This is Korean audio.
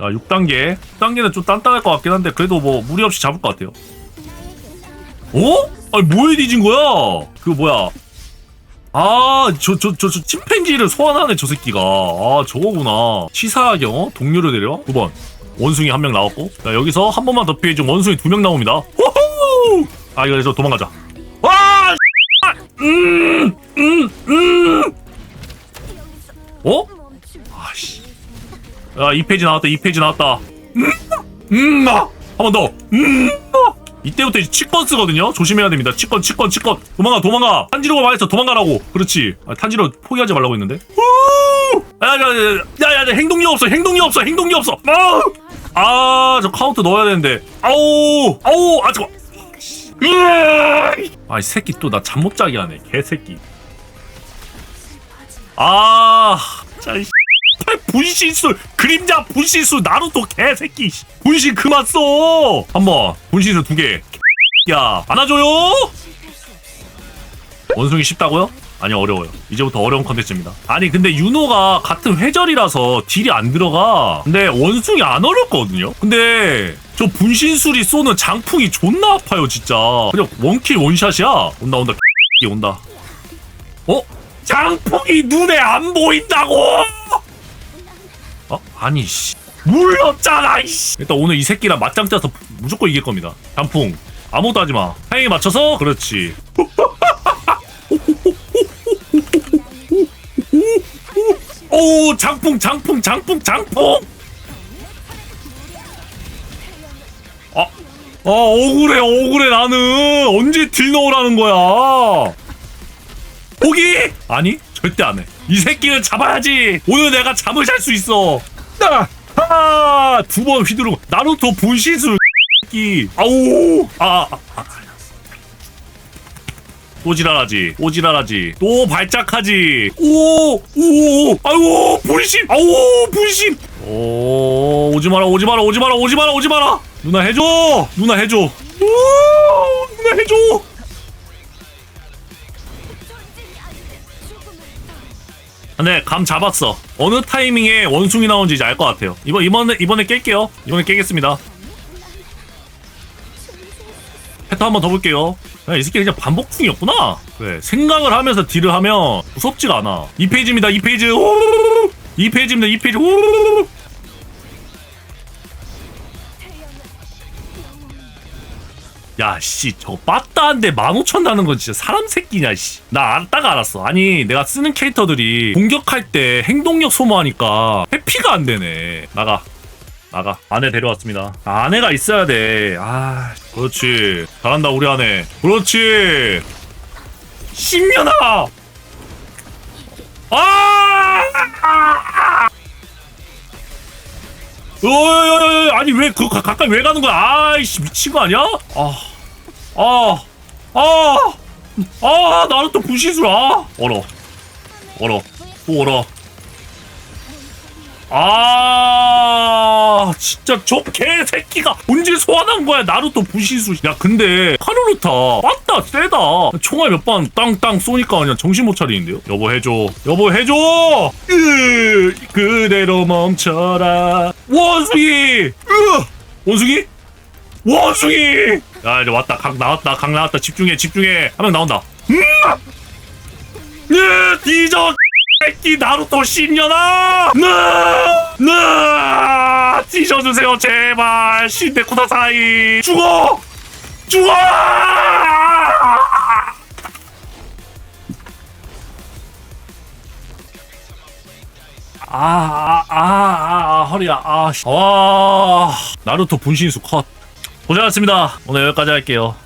자 6단계. 6단계는 좀 단단할 것 같긴 한데 그래도 뭐 무리 없이 잡을 것 같아요. 어? 아니 뭐에 뒤진 거야? 그 뭐야? 아 저 저 저 저 침팬지를 소환하네 저 새끼가. 아 저거구나. 치사하경 어? 동료를 데려? 9번. 원숭이 한 명 나왔고. 자 여기서 한 번만 더 피해준 원숭이 두 명 나옵니다. 호호! 아 이거 저 도망가자. 와 음, 음, 음. 어? 아씨. 야, 2페이지 나왔다, 2페이지 나왔다. 음, 음, 아! 한번 더. 음, 아! 이때부터 이제 치권 쓰거든요? 조심해야 됩니다. 치권, 치권, 치권. 도망가, 도망가. 탄지로가 말했어, 도망가라고. 그렇지. 아, 탄지로 포기하지 말라고 했는데. 후! 야, 야, 야, 야, 야, 야, 행동력 없어, 행동력 없어, 행동력 없어. 아, 아, 저 카운트 넣어야 되는데. 아우, 아우, 아, 잠깐. 으아! 아, 이 새끼 또 나 잠 못 자게 하네. 개새끼. 아, 자, 이 분신술 그림자 분신술 나루토 개새끼 씨. 분신 그만 써. 한번 분신술 두개. 야 안아줘요? 원숭이 쉽다고요? 아니 어려워요. 이제부터 어려운 컨텐츠입니다. 아니 근데 윤호가 같은 회절이라서 딜이 안 들어가. 근데 원숭이 안 어렵거든요? 근데 저 분신술이 쏘는 장풍이 존나 아파요 진짜. 그냥 원킬 원샷이야. 온다 온다. 온다. 어? 장풍이 눈에 안 보인다고! 어? 아니 씨. 물렸잖아 이씨. 일단 오늘 이 새끼랑 맞짱 짜서 무조건 이길 겁니다. 단풍. 아무것도 하지 마. 타이밍에 맞춰서? 그렇지. 오 장풍 장풍 장풍 장풍! 아, 아 억울해 억울해 나는. 언제 딜 넣으라는 거야? 포기? 아니 절대 안 해. 이 새끼는 잡아야지. 오늘 내가 잠을 잘 수 있어 아, 두 번 휘두르고 나루토 분신술 새끼. 아우! 아, 아, 아. 또 지랄하지 또 지랄하지 또 발작하지. 오 오 아이고 분신 아우 분신. 오 오지 마라 오지 마라 오지 마라 오지 마라 오지 마라. 누나 해 줘 누나 해 줘. 오 누나 해줘. 근데 감 잡았어. 어느 타이밍에 원숭이 나온지 이제 알 것 같아요. 이번 이번에 이번에 깰게요. 이번에 깨겠습니다. 패턴 한번 더 볼게요. 야, 이 새끼 그냥 반복 중이었구나. 그래 생각을 하면서 딜을 하면 무섭지가 않아. 2 페이지입니다. 2 페이지. 2 페이지입니다. 2 페이지. 야, 씨, 저 빠따한데 15,000 나는 건 진짜 사람 새끼냐, 씨. 나 알다가 알았어. 아니, 내가 쓰는 캐릭터들이 공격할 때 행동력 소모하니까 회피가 안 되네. 나가. 나가. 아내 데려왔습니다. 아, 아내가 있어야 돼. 아, 그렇지. 잘한다, 우리 아내. 그렇지. 신면아! 아! 어여여여 아니 왜 그 가까이 왜 가는 거야? 아이씨 미친 거 아니야? 아, 아, 아, 아 나는 또 부시술 아 얼어, 얼어, 또 얼어. 아 진짜 저 개새끼가 언제 소환한 거야. 나루토 부시수. 야 근데 카루루타 맞다 세다. 총알 몇방 땅땅 쏘니까 그냥 정신 못 차리는데요? 여보 해줘. 여보 해줘! 으 그대로 멈춰라. 원숭이! 으 원숭이 원숭이 야 이제 왔다 각 나왔다 각 나왔다 집중해 집중해 한 명 나온다 음 으 뒤져 새끼 나루토 신년아 나! 나! 뒤져주세요 제발 신데 쿠다사이 죽어! 죽어! 아, 아, 아, 아, 아, 허리야, 아, 씨. 와, 나루토 분신수 컷. 고생하셨습니다. 오늘 여기까지 할게요.